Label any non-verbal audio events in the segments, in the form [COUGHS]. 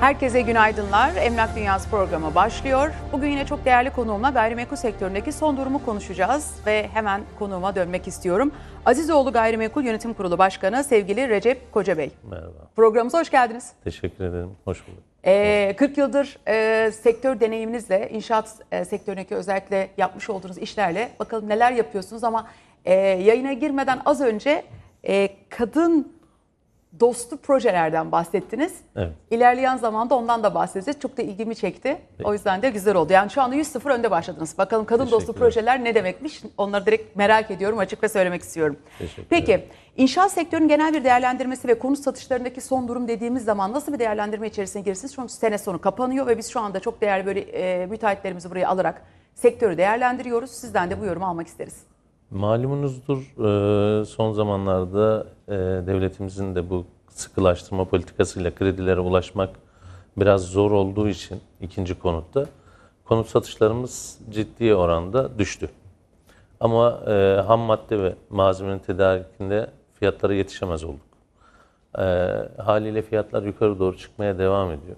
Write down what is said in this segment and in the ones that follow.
Herkese günaydınlar. Emlak Dünyası programı başlıyor. Bugün yine çok değerli konuğumla gayrimenkul sektöründeki son durumu konuşacağız ve hemen konuğuma dönmek istiyorum. Azizoğlu Gayrimenkul Yönetim Kurulu Başkanı sevgili Recep Koca Bey. Merhaba. Programımıza hoş geldiniz. Teşekkür ederim. Hoş bulduk. Ee, 40 yıldır e, sektör deneyiminizle, inşaat e, sektöründeki özellikle yapmış olduğunuz işlerle bakalım neler yapıyorsunuz ama e, yayına girmeden az önce e, kadın dostu projelerden bahsettiniz. Evet. İlerleyen zamanda ondan da bahsedeceğiz. Çok da ilgimi çekti. O yüzden de güzel oldu. Yani şu anda 100-0 önde başladınız. Bakalım kadın dostu projeler ne demekmiş? Onları direkt merak ediyorum. Açık ve söylemek istiyorum. Peki inşaat sektörünün genel bir değerlendirmesi ve konut satışlarındaki son durum dediğimiz zaman nasıl bir değerlendirme içerisine girirsiniz? Çünkü sene sonu kapanıyor ve biz şu anda çok değerli böyle e, müteahhitlerimizi buraya alarak sektörü değerlendiriyoruz. Sizden de bu yorumu almak isteriz. Malumunuzdur e, son zamanlarda e, devletimizin de bu sıkılaştırma politikasıyla kredilere ulaşmak biraz zor olduğu için ikinci konutta konut satışlarımız ciddi oranda düştü. Ama e, ham madde ve malzemenin tedarikinde fiyatlara yetişemez olduk. E, haliyle fiyatlar yukarı doğru çıkmaya devam ediyor.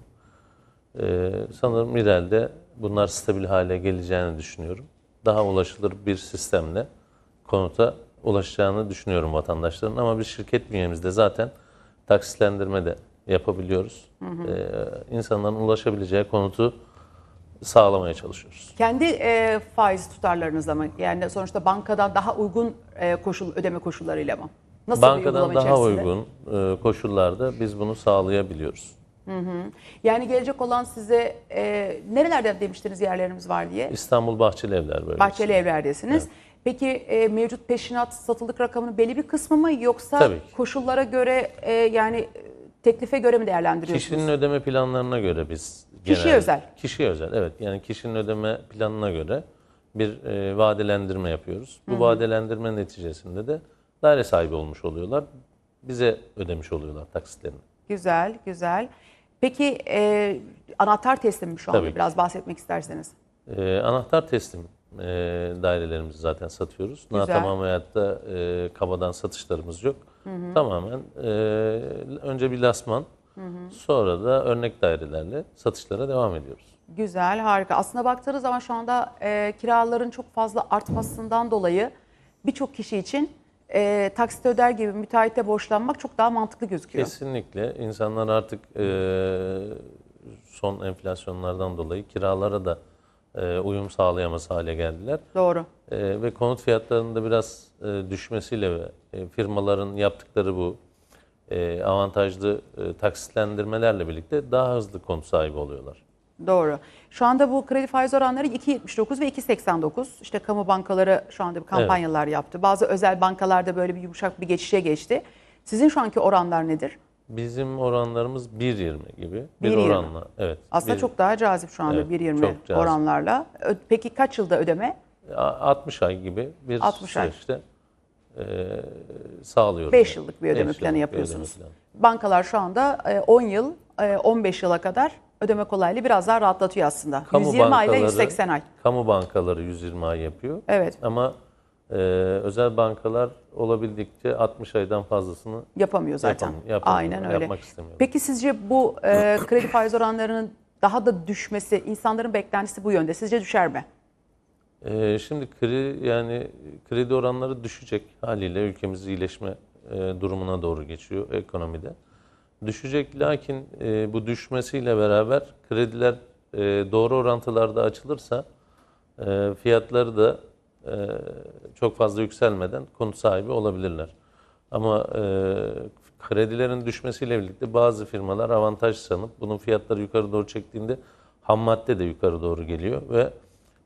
Ee, sanırım ileride bunlar stabil hale geleceğini düşünüyorum. Daha ulaşılır bir sistemle konuta ulaşacağını düşünüyorum vatandaşların. Ama biz şirket bünyemizde zaten taksitlendirme de yapabiliyoruz. Ee, insanların ulaşabileceği konutu sağlamaya çalışıyoruz. Kendi e, faiz tutarlarınızla mı? Yani sonuçta bankadan daha uygun e, koşul ödeme koşullarıyla mı? Nasıl Bankadan daha uygun e, koşullarda biz bunu sağlayabiliyoruz. Yani gelecek olan size e, nerelerde demiştiniz yerlerimiz var diye? İstanbul Bahçeli Evler bölgesi. Bahçeli evlerdesiniz. Peki e, mevcut peşinat satılık rakamının belli bir kısmı mı yoksa Tabii ki. koşullara göre e, yani e, teklife göre mi değerlendiriyorsunuz? Kişinin ödeme planlarına göre biz Kişiye özel. Kişiye özel evet yani kişinin ödeme planına göre bir e, vadelendirme yapıyoruz. Bu vadelendirme neticesinde de daire sahibi olmuş oluyorlar. Bize ödemiş oluyorlar taksitlerini. Güzel, güzel. Peki e, anahtar teslimi şu anda Tabii ki. biraz bahsetmek isterseniz. E, anahtar teslim e, dairelerimizi zaten satıyoruz. Güzel. Tamam hayatta e, kabadan satışlarımız yok. Tamamen e, önce bir lasman sonra da örnek dairelerle satışlara devam ediyoruz. Güzel, harika. Aslında baktığınız zaman şu anda e, kiraların çok fazla artmasından dolayı birçok kişi için e, taksit öder gibi müteahhite borçlanmak çok daha mantıklı gözüküyor. Kesinlikle. İnsanlar artık e, son enflasyonlardan dolayı kiralara da e, uyum sağlayamaz hale geldiler. Doğru. E, ve konut fiyatlarının biraz e, düşmesiyle ve e, firmaların yaptıkları bu e, avantajlı e, taksitlendirmelerle birlikte daha hızlı konut sahibi oluyorlar. Doğru. Şu anda bu kredi faiz oranları 2.79 ve 2.89. İşte kamu bankaları şu anda bir kampanyalar yaptı. Bazı özel bankalarda böyle bir yumuşak bir geçişe geçti. Sizin şu anki oranlar nedir? Bizim oranlarımız 1.20 gibi bir 1.20. oranla. Evet. Aslında bir- çok daha cazip şu anda Evet, 1.20 çok cazip. oranlarla. Peki kaç yılda ödeme? a- 60 ay gibi bir 60 ay. süreçte e, sağlıyoruz. 5 yani. yıllık bir ödeme planı yapıyorsunuz. ödeme planı. Bankalar şu anda e, 10 yıl, e, 15 yıla kadar ödeme kolaylığı biraz daha rahatlatıyor aslında. Kamu 120 ay ile bankaları- 180 ay. Kamu bankaları 120 ay yapıyor. Evet. Ama e, özel bankalar olabildikçe 60 aydan fazlasını Yapamıyor zaten. Yapam- yapamıyor, Aynen öyle. yapmak istemiyor. Peki sizce bu e, kredi faiz oranlarının daha da düşmesi, insanların beklentisi bu yönde. Sizce düşer mi? e, şimdi kredi yani kredi oranları düşecek haliyle ülkemiz iyileşme e, durumuna doğru geçiyor ekonomide. Düşecek lakin e, bu düşmesiyle beraber krediler e, doğru orantılarda açılırsa e, fiyatları da çok fazla yükselmeden konut sahibi olabilirler. Ama e, kredilerin düşmesiyle birlikte bazı firmalar avantaj sanıp bunun fiyatları yukarı doğru çektiğinde ham madde de yukarı doğru geliyor ve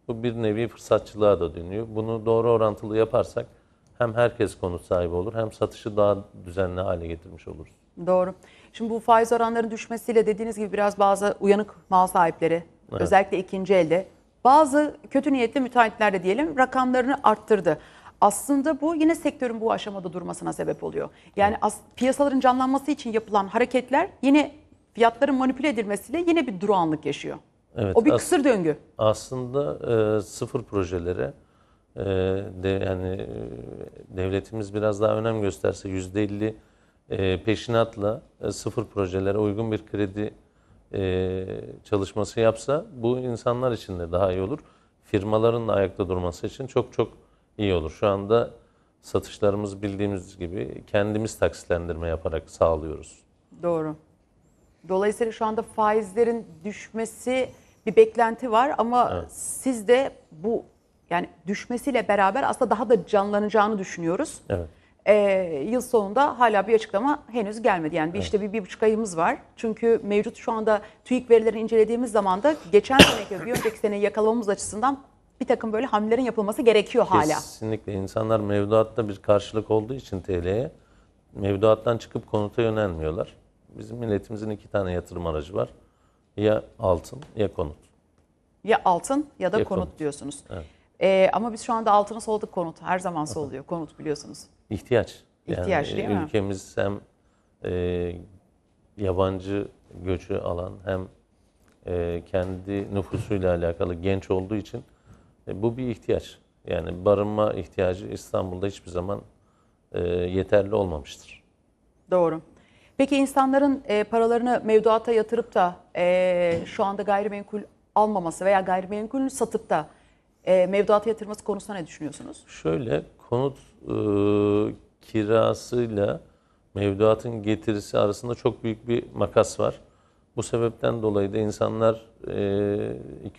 bu bir nevi fırsatçılığa da dönüyor. Bunu doğru orantılı yaparsak hem herkes konut sahibi olur hem satışı daha düzenli hale getirmiş oluruz. Doğru. Şimdi bu faiz oranlarının düşmesiyle dediğiniz gibi biraz bazı uyanık mal sahipleri, özellikle ikinci elde, bazı kötü niyetli müteahhitler de diyelim rakamlarını arttırdı. Aslında bu yine sektörün bu aşamada durmasına sebep oluyor. Yani as- piyasaların canlanması için yapılan hareketler yine fiyatların manipüle edilmesiyle yine bir durağanlık yaşıyor. Evet, o bir as- kısır döngü. Aslında e, sıfır projelere e, de yani e, devletimiz biraz daha önem gösterse yüzde elli peşinatla e, sıfır projelere uygun bir kredi e, çalışması yapsa bu insanlar için de daha iyi olur. Firmaların da ayakta durması için çok çok iyi olur. Şu anda satışlarımız bildiğimiz gibi kendimiz taksitlendirme yaparak sağlıyoruz. Doğru. Dolayısıyla şu anda faizlerin düşmesi bir beklenti var ama siz de bu yani düşmesiyle beraber aslında daha da canlanacağını düşünüyoruz. Evet. Ee, yıl sonunda hala bir açıklama henüz gelmedi. Yani bir işte bir, bir buçuk ayımız var. Çünkü mevcut şu anda TÜİK verilerini incelediğimiz zaman da geçen seneki bir önceki seneyi yakalamamız açısından bir takım böyle hamlelerin yapılması gerekiyor hala. Kesinlikle insanlar mevduatta bir karşılık olduğu için TL'ye mevduattan çıkıp konuta yönelmiyorlar. Bizim milletimizin iki tane yatırım aracı var. Ya altın ya konut. Ya altın ya da Ya konut, konut. diyorsunuz. Evet. Ee, ama biz şu anda altını solduk konut. Her zaman solluyor konut biliyorsunuz. İhtiyaç. İhtiyaç, değil mi? Ülkemiz hem e, yabancı göçü alan hem e, kendi nüfusuyla alakalı genç olduğu için e, bu bir ihtiyaç. Yani barınma ihtiyacı İstanbul'da hiçbir zaman e, yeterli olmamıştır. Doğru. Peki insanların e, paralarını mevduata yatırıp da e, şu anda gayrimenkul almaması veya gayrimenkulünü satıp da e, mevduata yatırması konusunda ne düşünüyorsunuz? Şöyle konut e, kirasıyla mevduatın getirisi arasında çok büyük bir makas var. Bu sebepten dolayı da insanlar e,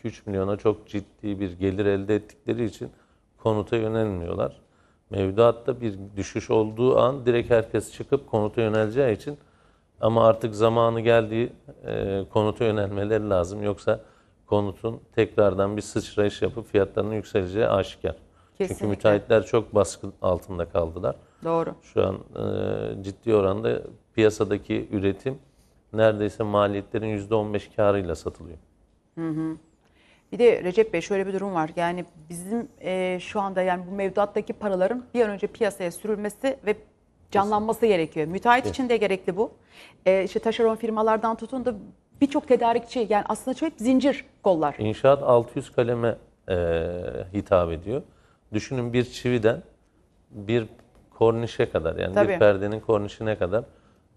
2-3 milyona çok ciddi bir gelir elde ettikleri için konuta yönelmiyorlar. Mevduatta bir düşüş olduğu an direkt herkes çıkıp konuta yöneleceği için ama artık zamanı geldiği e, konuta yönelmeleri lazım. Yoksa konutun tekrardan bir sıçrayış yapıp fiyatlarının yükseleceği aşikar. Çünkü Kesinlikle. müteahhitler çok baskı altında kaldılar. Doğru. Şu an e, ciddi oranda piyasadaki üretim neredeyse maliyetlerin %15 karıyla satılıyor. Bir de Recep Bey şöyle bir durum var. Yani bizim e, şu anda yani bu mevduattaki paraların bir an önce piyasaya sürülmesi ve canlanması gerekiyor. Müteahhit için de gerekli bu. E, işte taşeron firmalardan tutun da birçok tedarikçi yani aslında çok zincir kollar. İnşaat 600 kaleme e, hitap ediyor. Düşünün bir çividen bir kornişe kadar yani Tabii. bir perdenin kornişine kadar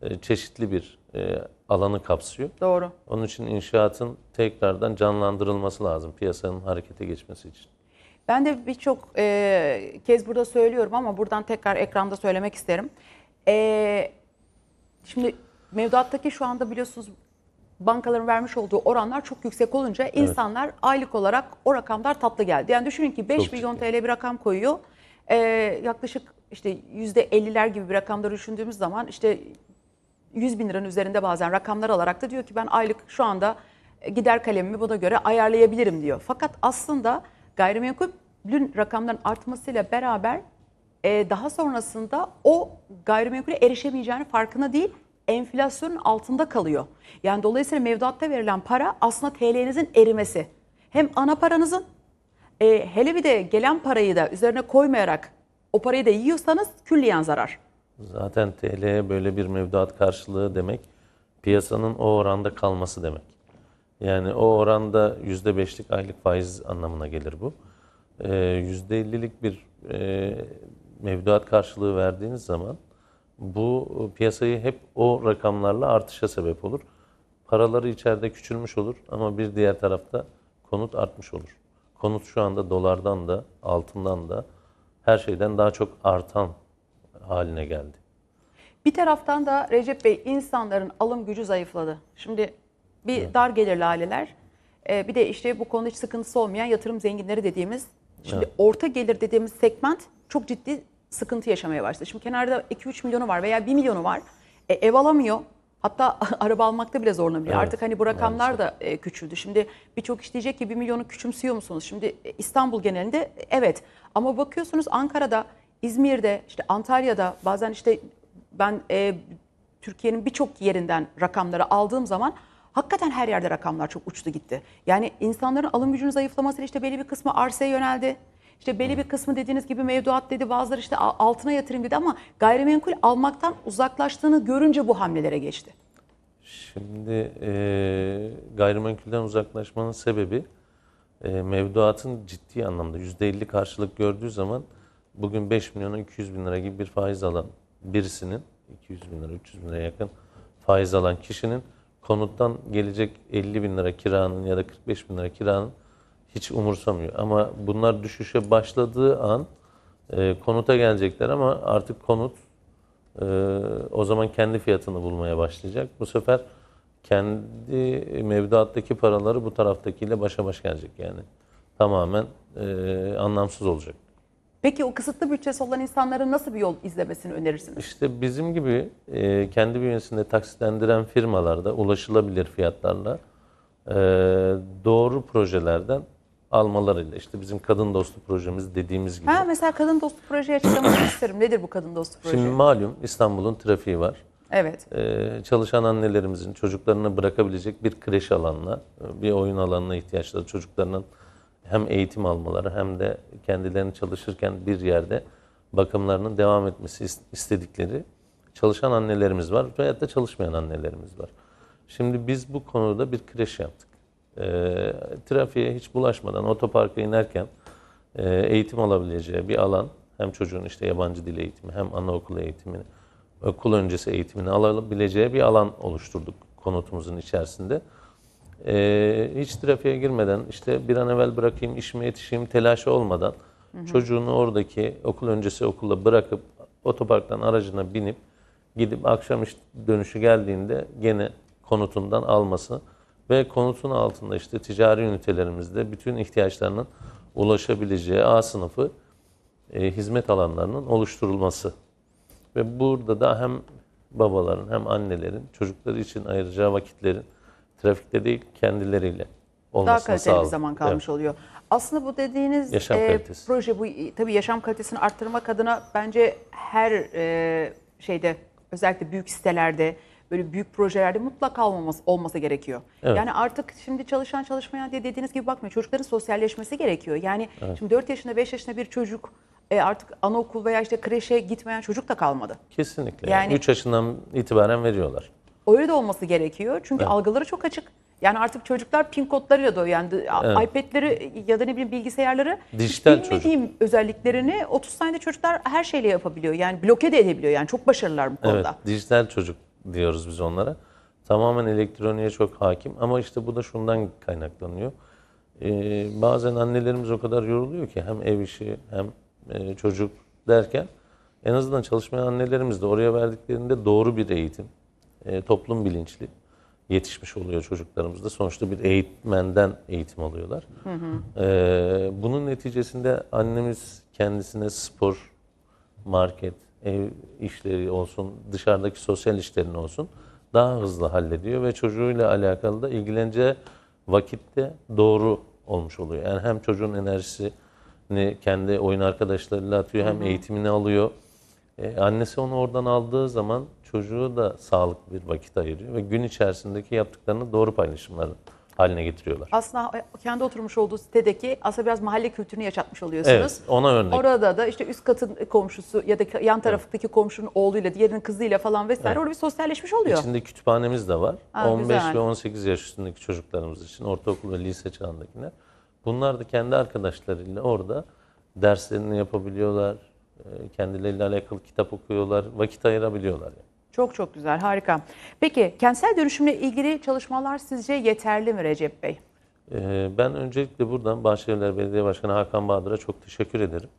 e, çeşitli bir e, alanı kapsıyor. Doğru. Onun için inşaatın tekrardan canlandırılması lazım piyasanın harekete geçmesi için. Ben de birçok e, kez burada söylüyorum ama buradan tekrar ekranda söylemek isterim. E, şimdi mevduattaki şu anda biliyorsunuz bankaların vermiş olduğu oranlar çok yüksek olunca insanlar aylık olarak o rakamlar tatlı geldi. Yani düşünün ki 5 Çok milyon ciddi. TL bir rakam koyuyor. E, yaklaşık işte %50'ler gibi bir rakamları düşündüğümüz zaman işte 100 bin liranın üzerinde bazen rakamlar alarak da diyor ki ben aylık şu anda e, gider kalemimi buna göre ayarlayabilirim diyor. Fakat aslında gayrimenkulün rakamların artmasıyla beraber e, daha sonrasında o gayrimenkule erişemeyeceğini farkına değil enflasyonun altında kalıyor. Yani dolayısıyla mevduatta verilen para aslında TL'nizin erimesi. Hem ana paranızın e, hele bir de gelen parayı da üzerine koymayarak o parayı da yiyorsanız külliyen zarar. Zaten TL'ye böyle bir mevduat karşılığı demek piyasanın o oranda kalması demek. Yani o oranda %5'lik aylık faiz anlamına gelir bu. Ee, %50'lik bir e, mevduat karşılığı verdiğiniz zaman bu piyasayı hep o rakamlarla artışa sebep olur. Paraları içeride küçülmüş olur ama bir diğer tarafta konut artmış olur. Konut şu anda dolardan da altından da her şeyden daha çok artan haline geldi. Bir taraftan da Recep Bey insanların alım gücü zayıfladı. Şimdi bir dar gelirli aileler e, bir de işte bu konuda hiç sıkıntısı olmayan yatırım zenginleri dediğimiz şimdi orta gelir dediğimiz segment çok ciddi sıkıntı yaşamaya başladı. Şimdi kenarda 2-3 milyonu var veya 1 milyonu var. E, ev alamıyor. Hatta [LAUGHS] araba almakta bile zorlanabiliyor. Evet, Artık hani bu rakamlar da e, küçüldü. Şimdi birçok iş diyecek ki 1 milyonu küçümsüyor musunuz? Şimdi e, İstanbul genelinde evet. Ama bakıyorsunuz Ankara'da, İzmir'de, işte Antalya'da bazen işte ben e, Türkiye'nin birçok yerinden rakamları aldığım zaman hakikaten her yerde rakamlar çok uçtu gitti. Yani insanların alım gücünün zayıflamasıyla işte belli bir kısmı arsaya yöneldi. İşte belli bir kısmı dediğiniz gibi mevduat dedi, bazıları işte altına yatırım dedi ama gayrimenkul almaktan uzaklaştığını görünce bu hamlelere geçti. Şimdi e, gayrimenkulden uzaklaşmanın sebebi e, mevduatın ciddi anlamda %50 karşılık gördüğü zaman bugün 5 milyona 200 bin lira gibi bir faiz alan birisinin 200 bin lira 300 bin liraya yakın faiz alan kişinin konuttan gelecek 50 bin lira kiranın ya da 45 bin lira kiranın hiç umursamıyor. Ama bunlar düşüşe başladığı an e, konuta gelecekler ama artık konut e, o zaman kendi fiyatını bulmaya başlayacak. Bu sefer kendi mevduattaki paraları bu taraftakiyle başa baş gelecek yani. Tamamen e, anlamsız olacak. Peki o kısıtlı bütçesi olan insanların nasıl bir yol izlemesini önerirsiniz? İşte bizim gibi e, kendi bünyesinde taksitlendiren firmalarda ulaşılabilir fiyatlarla e, doğru projelerden almalarıyla işte bizim kadın dostu projemiz dediğimiz gibi. Ha mesela kadın dostu projeyi açıklamak [COUGHS] isterim. Nedir bu kadın dostu proje? Şimdi malum İstanbul'un trafiği var. evet. Ee, çalışan annelerimizin çocuklarını bırakabilecek bir kreş alanına, bir oyun alanına ihtiyaçları, çocuklarının hem eğitim almaları hem de kendilerini çalışırken bir yerde bakımlarının devam etmesi is- istedikleri çalışan annelerimiz var veyahut da çalışmayan annelerimiz var. Şimdi biz bu konuda bir kreş yaptık. Ee, trafiğe hiç bulaşmadan otoparka inerken e, eğitim alabileceği bir alan hem çocuğun işte yabancı dil eğitimi hem anaokulu eğitimini okul öncesi eğitimini alabileceği bir alan oluşturduk konutumuzun içerisinde. Ee, hiç trafiğe girmeden işte bir an evvel bırakayım işime yetişeyim telaşı olmadan çocuğunu oradaki okul öncesi okulda bırakıp otoparktan aracına binip gidip akşam iş dönüşü geldiğinde gene konutundan alması ve konutun altında işte ticari ünitelerimizde bütün ihtiyaçlarının ulaşabileceği A sınıfı e, hizmet alanlarının oluşturulması. Ve burada da hem babaların hem annelerin çocukları için ayıracağı vakitlerin trafikte değil kendileriyle Daha olmasına kaliteli bir sağladık. zaman kalmış oluyor. Aslında bu dediğiniz Yaşam e, kalitesi. proje bu tabii yaşam kalitesini arttırmak adına bence her e, şeyde özellikle büyük sitelerde böyle büyük projelerde mutlaka olmaması olması gerekiyor. Evet. Yani artık şimdi çalışan çalışmayan diye dediğiniz gibi bakmıyor. Çocukların sosyalleşmesi gerekiyor. Yani şimdi 4 yaşında 5 yaşında bir çocuk e, artık anaokul veya işte kreşe gitmeyen çocuk da kalmadı. Kesinlikle. Yani- 3 yaşından itibaren veriyorlar. Öyle de olması gerekiyor. Çünkü algıları çok açık. Yani artık çocuklar pin kodlarıyla doğuyor. Yani Evet. iPad'leri ya da ne bileyim bilgisayarları Dijital hiç bilmediğim özelliklerini 30 saniyede çocuklar her şeyle yapabiliyor. Yani bloke de edebiliyor. Yani çok başarılılar bu konuda. Evet, dijital çocuk diyoruz biz onlara. Tamamen elektroniğe çok hakim ama işte bu da şundan kaynaklanıyor. Ee, bazen annelerimiz o kadar yoruluyor ki hem ev işi hem e, çocuk derken en azından çalışmayan annelerimiz de oraya verdiklerinde doğru bir eğitim, e, toplum bilinçli yetişmiş oluyor çocuklarımız da. Sonuçta bir eğitmenden eğitim alıyorlar. Ee, bunun neticesinde annemiz kendisine spor, market, ev işleri olsun, dışarıdaki sosyal işlerini olsun daha hızlı hallediyor ve çocuğuyla alakalı da ilgileneceği vakitte doğru olmuş oluyor. Yani hem çocuğun enerjisini kendi oyun arkadaşlarıyla atıyor hem eğitimini alıyor. Ee, annesi onu oradan aldığı zaman çocuğu da sağlıklı bir vakit ayırıyor ve gün içerisindeki yaptıklarını doğru paylaşımlar haline getiriyorlar. Aslında kendi oturmuş olduğu sitedeki aslında biraz mahalle kültürünü yaşatmış oluyorsunuz. Evet, ona örnek. Orada da işte üst katın komşusu ya da yan taraftaki komşunun oğluyla, diğerinin kızıyla falan vesaire orada bir sosyalleşmiş oluyor. İçinde kütüphanemiz de var. Ha, 15 güzel. ve 18 yaş üstündeki çocuklarımız için, ortaokul ve lise çağındakiler. Bunlar da kendi arkadaşlarıyla orada derslerini yapabiliyorlar. e, Kendileriyle alakalı kitap okuyorlar, vakit ayırabiliyorlar. Yani. Çok çok güzel, harika. Peki kentsel dönüşümle ilgili çalışmalar sizce yeterli mi Recep Bey? Ee, Ben öncelikle buradan Bahçelievler Belediye Başkanı Hakan Bahadır'a çok teşekkür ederim.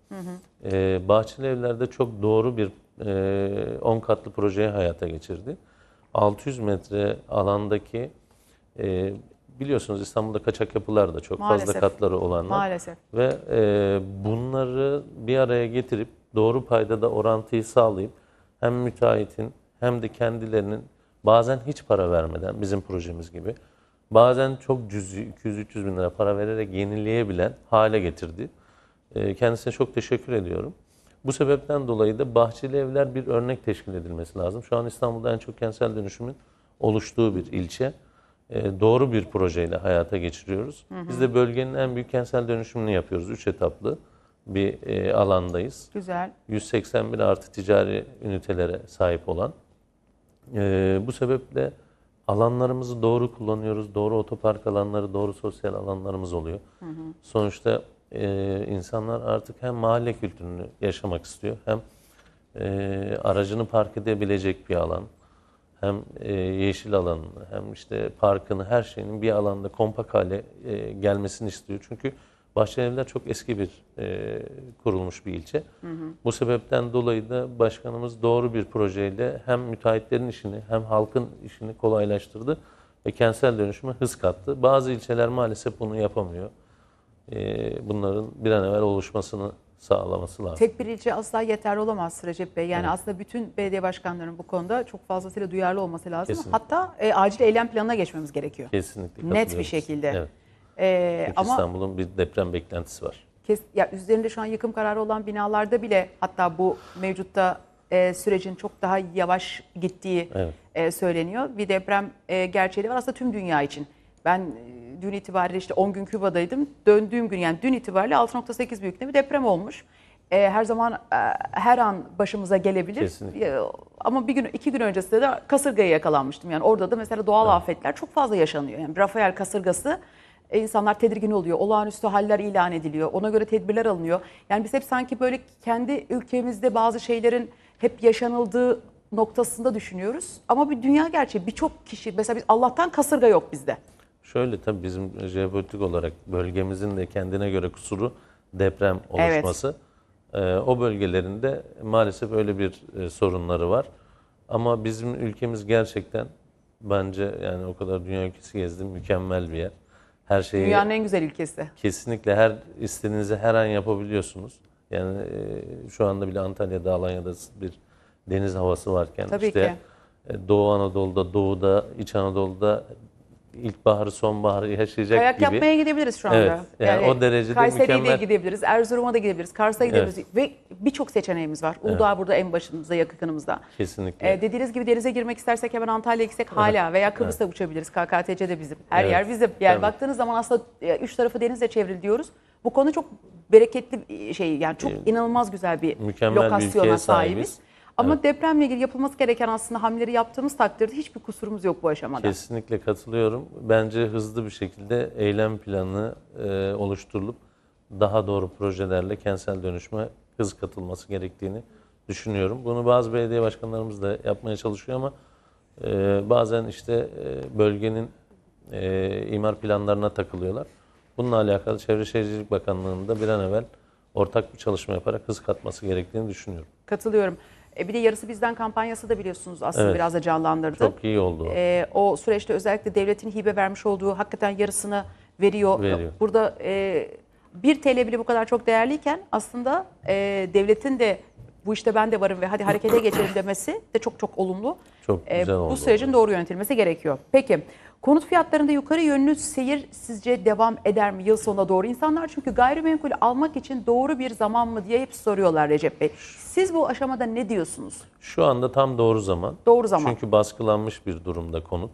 Ee, Bahçelievler'de çok doğru bir e, 10 katlı projeyi hayata geçirdi. 600 metre alandaki e, biliyorsunuz İstanbul'da kaçak yapılar da çok Maalesef. fazla katları olanlar. Maalesef. Ve e, bunları bir araya getirip doğru paydada orantıyı sağlayıp hem müteahhitin hem de kendilerinin bazen hiç para vermeden bizim projemiz gibi bazen çok cüzi 200-300 bin lira para vererek yenileyebilen hale getirdi. E, kendisine çok teşekkür ediyorum. Bu sebepten dolayı da Bahçeli Evler bir örnek teşkil edilmesi lazım. Şu an İstanbul'da en çok kentsel dönüşümün oluştuğu bir ilçe. E, doğru bir projeyle hayata geçiriyoruz. Biz de bölgenin en büyük kentsel dönüşümünü yapıyoruz. Üç etaplı bir e, alandayız. Güzel. 181 artı ticari ünitelere sahip olan. E, bu sebeple alanlarımızı doğru kullanıyoruz. Doğru otopark alanları, doğru sosyal alanlarımız oluyor. Sonuçta e, insanlar artık hem mahalle kültürünü yaşamak istiyor hem e, aracını park edebilecek bir alan hem e, yeşil alanını hem işte parkını her şeyinin bir alanda kompak hale e, gelmesini istiyor. Çünkü Bahçelievler çok eski bir e, kurulmuş bir ilçe. Bu sebepten dolayı da başkanımız doğru bir projeyle hem müteahhitlerin işini hem halkın işini kolaylaştırdı ve kentsel dönüşüme hız kattı. Bazı ilçeler maalesef bunu yapamıyor. E, bunların bir an evvel oluşmasını sağlaması lazım. Tek bir ilçe asla yeterli olamaz Recep Bey. Yani aslında bütün belediye başkanlarının bu konuda çok fazlasıyla duyarlı olması lazım. Kesinlikle. Hatta e, acil eylem planına geçmemiz gerekiyor. Kesinlikle Net bir şekilde. Evet. E, Çünkü ama İstanbul'un bir deprem beklentisi var. kes, ya üzerinde şu an yıkım kararı olan binalarda bile hatta bu mevcutta e, sürecin çok daha yavaş gittiği Evet. e, söyleniyor. Bir deprem e, gerçeği var aslında tüm dünya için. Ben e, dün itibariyle işte 10 gün Küba'daydım. Döndüğüm gün yani dün itibariyle 6.8 büyüklüğünde bir deprem olmuş. E, her zaman e, her an başımıza gelebilir. Kesinlikle. E, ama bir gün iki gün öncesinde de kasırgaya yakalanmıştım. Yani orada da mesela doğal afetler çok fazla yaşanıyor. Yani Rafael kasırgası e, insanlar tedirgin oluyor. Olağanüstü haller ilan ediliyor. Ona göre tedbirler alınıyor. Yani biz hep sanki böyle kendi ülkemizde bazı şeylerin hep yaşanıldığı noktasında düşünüyoruz. Ama bir dünya gerçeği birçok kişi mesela biz Allah'tan kasırga yok bizde. Şöyle tabii bizim jeopolitik olarak bölgemizin de kendine göre kusuru deprem Evet. oluşması. Ee, o bölgelerinde maalesef öyle bir e, sorunları var. Ama bizim ülkemiz gerçekten bence yani o kadar dünya ülkesi gezdim mükemmel bir yer. Her şeyi Dünyanın en güzel ülkesi. kesinlikle her istediğinizi her an yapabiliyorsunuz. Yani e, şu anda bile Antalya'da, Alanya'da bir deniz havası varken Tabii işte e, Doğu Anadolu'da, Doğu'da, İç Anadolu'da ilkbaharı, sonbaharı yaşayacak Kayak gibi. yapmaya gidebiliriz şu anda. Evet, yani o derecede Kayseri'ye de mükemmel. gidebiliriz, Erzurum'a da gidebiliriz, Kars'a gidebiliriz ve birçok seçeneğimiz var. Uludağ burada en başımızda, yakınımızda. Kesinlikle. Ee, dediğiniz gibi denize girmek istersek hemen Antalya'ya gitsek hala veya Kıbrıs'a uçabiliriz. KKTC de bizim. Her Evet, yer bizim. Yani tabii. baktığınız zaman aslında e, üç tarafı denizle çevrili diyoruz. Bu konu çok bereketli bir şey yani çok inanılmaz güzel bir Ee, Mükemmel bir lokasyona ülkeye sahibiz. sahibiz. Ama depremle ilgili yapılması gereken aslında hamleleri yaptığımız takdirde hiçbir kusurumuz yok bu aşamada. Kesinlikle katılıyorum. Bence hızlı bir şekilde eylem planı e, oluşturulup daha doğru projelerle kentsel dönüşme hız katılması gerektiğini düşünüyorum. Bunu bazı belediye başkanlarımız da yapmaya çalışıyor ama e, bazen işte e, bölgenin e, imar planlarına takılıyorlar. Bununla alakalı Çevre Şehircilik Bakanlığı'nda bir an evvel ortak bir çalışma yaparak hız katması gerektiğini düşünüyorum. Katılıyorum. E, bir de yarısı bizden kampanyası da biliyorsunuz aslında Evet. biraz da canlandırdı. Çok iyi oldu. E, o süreçte özellikle devletin hibe vermiş olduğu hakikaten yarısını veriyor. Veriyor. Burada e, 1 TL bile bu kadar çok değerliyken aslında e, devletin de bu işte ben de varım ve hadi harekete geçelim demesi de çok çok olumlu. Çok E, güzel oldu. bu sürecin doğru yönetilmesi gerekiyor. Peki konut fiyatlarında yukarı yönlü seyir sizce devam eder mi yıl sonuna doğru? İnsanlar çünkü gayrimenkul almak için doğru bir zaman mı diye hep soruyorlar Recep Bey. Siz bu aşamada ne diyorsunuz? Şu anda tam doğru zaman. Doğru zaman. Çünkü baskılanmış bir durumda konut.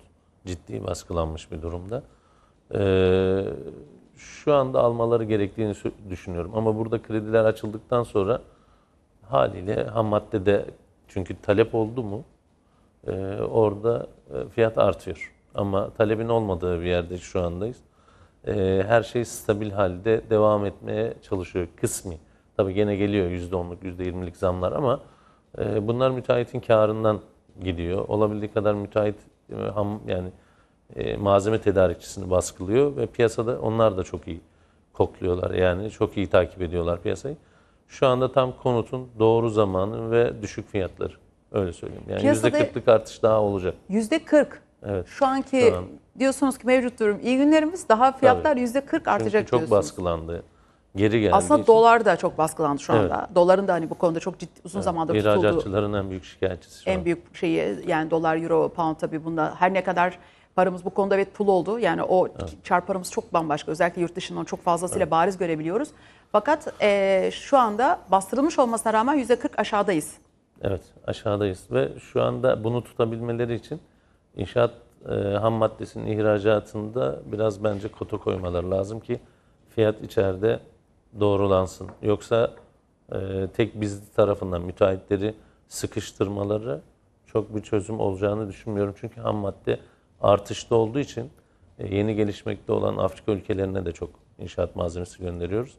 Ciddi baskılanmış bir durumda. Ee, şu anda almaları gerektiğini düşünüyorum. Ama burada krediler açıldıktan sonra haliyle ham maddede çünkü talep oldu mu e, orada fiyat artıyor. Ama talebin olmadığı bir yerde şu andayız. E, her şey stabil halde devam etmeye çalışıyor kısmi. Tabii gene geliyor %10'luk, %20'lik zamlar ama e, bunlar müteahhitin karından gidiyor. Olabildiği kadar müteahhit e, ham yani e, malzeme tedarikçisini baskılıyor ve piyasada onlar da çok iyi kokluyorlar. Yani çok iyi takip ediyorlar piyasayı. Şu anda tam konutun doğru zamanı ve düşük fiyatları. Öyle söyleyeyim. Yani Piyasada- %40'lık artış daha olacak. Yüzde 40. Evet. Şu anki Şu an- diyorsunuz ki mevcut durum iyi günlerimiz daha fiyatlar yüzde 40 artacak Çünkü çok diyorsunuz. baskılandı. Geri geldi. Aslında dolar da çok baskılandı şu Evet. anda. Doların da hani bu konuda çok ciddi uzun zamandır tutulduğu İhracatçıların en büyük şikayetçisi şu en an. büyük şeyi yani dolar, euro, pound tabii bunda her ne kadar paramız bu konuda evet pul oldu. Yani o çarparımız çok bambaşka. Özellikle yurt dışından çok fazlasıyla bariz görebiliyoruz. Fakat eee, şu anda bastırılmış olmasına rağmen yüzde 40 aşağıdayız. Evet aşağıdayız ve şu anda bunu tutabilmeleri için inşaat e, ham maddesinin ihracatında biraz bence kota koymaları lazım ki fiyat içeride doğrulansın. Yoksa e, tek biz tarafından müteahhitleri sıkıştırmaları çok bir çözüm olacağını düşünmüyorum. Çünkü ham madde artışta olduğu için e, yeni gelişmekte olan Afrika ülkelerine de çok inşaat malzemesi gönderiyoruz.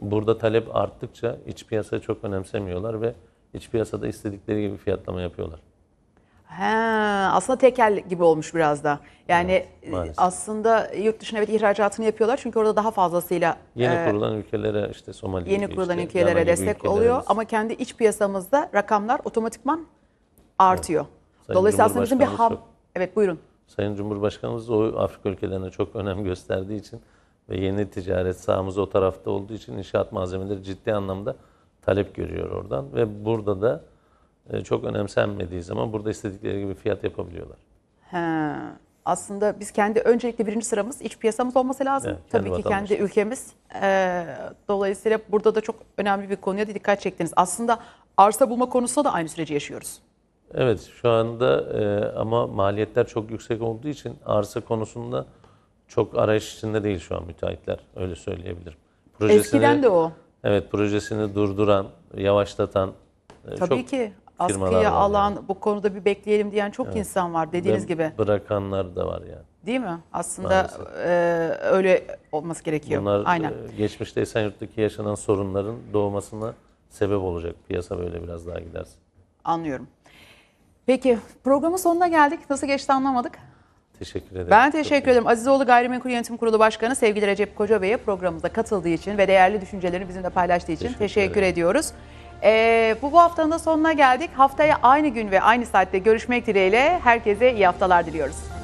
Burada talep arttıkça iç piyasa çok önemsemiyorlar ve iç piyasada istedikleri gibi fiyatlama yapıyorlar. He, aslında tekel gibi olmuş biraz da. Yani e, maalesef. aslında yurt dışına evet ihracatını yapıyorlar çünkü orada daha fazlasıyla Yeni e, kurulan ülkelere işte Somali yeni gibi, kurulan işte ülkelere gibi destek ülkelere oluyor ama kendi iç piyasamızda rakamlar otomatikman artıyor. Sayın Dolayısıyla aslında bizim bir ham... çok- Evet buyurun. Sayın Cumhurbaşkanımız o Afrika ülkelerine çok önem gösterdiği için ve yeni ticaret sahamız o tarafta olduğu için inşaat malzemeleri ciddi anlamda talep görüyor oradan ve burada da e, çok önemsenmediği zaman burada istedikleri gibi fiyat yapabiliyorlar. He, aslında biz kendi öncelikle birinci sıramız iç piyasamız olması lazım. Evet, kendi Tabii ki kendi ülkemiz. Ee, dolayısıyla burada da çok önemli bir konuya da dikkat çektiniz. Aslında arsa bulma konusunda da aynı süreci yaşıyoruz. Evet şu anda e, ama maliyetler çok yüksek olduğu için arsa konusunda çok arayış içinde değil şu an müteahhitler öyle söyleyebilirim. Eskiden de o. Evet projesini durduran, yavaşlatan e, Tabii çok ki firmalar askıya var alan yani. bu konuda bir bekleyelim diyen çok insan var dediğiniz Ve gibi. Bırakanlar da var yani. Değil mi? Aslında Maalesef. e, öyle olması gerekiyor. Bunlar Aynen. e, geçmişte Esenyurt'taki yaşanan sorunların doğmasına sebep olacak. Piyasa böyle biraz daha giderse. Anlıyorum. Peki programın sonuna geldik. Nasıl geçti anlamadık. Teşekkür ederim. Ben Çok teşekkür ederim. Azizoğlu Gayrimenkul Yönetim Kurulu Başkanı sevgili Recep Koca Bey'e programımıza katıldığı için ve değerli düşüncelerini bizimle paylaştığı için Teşekkür teşekkür, ederim. ediyoruz. Ee, bu, bu haftanın da sonuna geldik. Haftaya aynı gün ve aynı saatte görüşmek dileğiyle herkese iyi haftalar diliyoruz.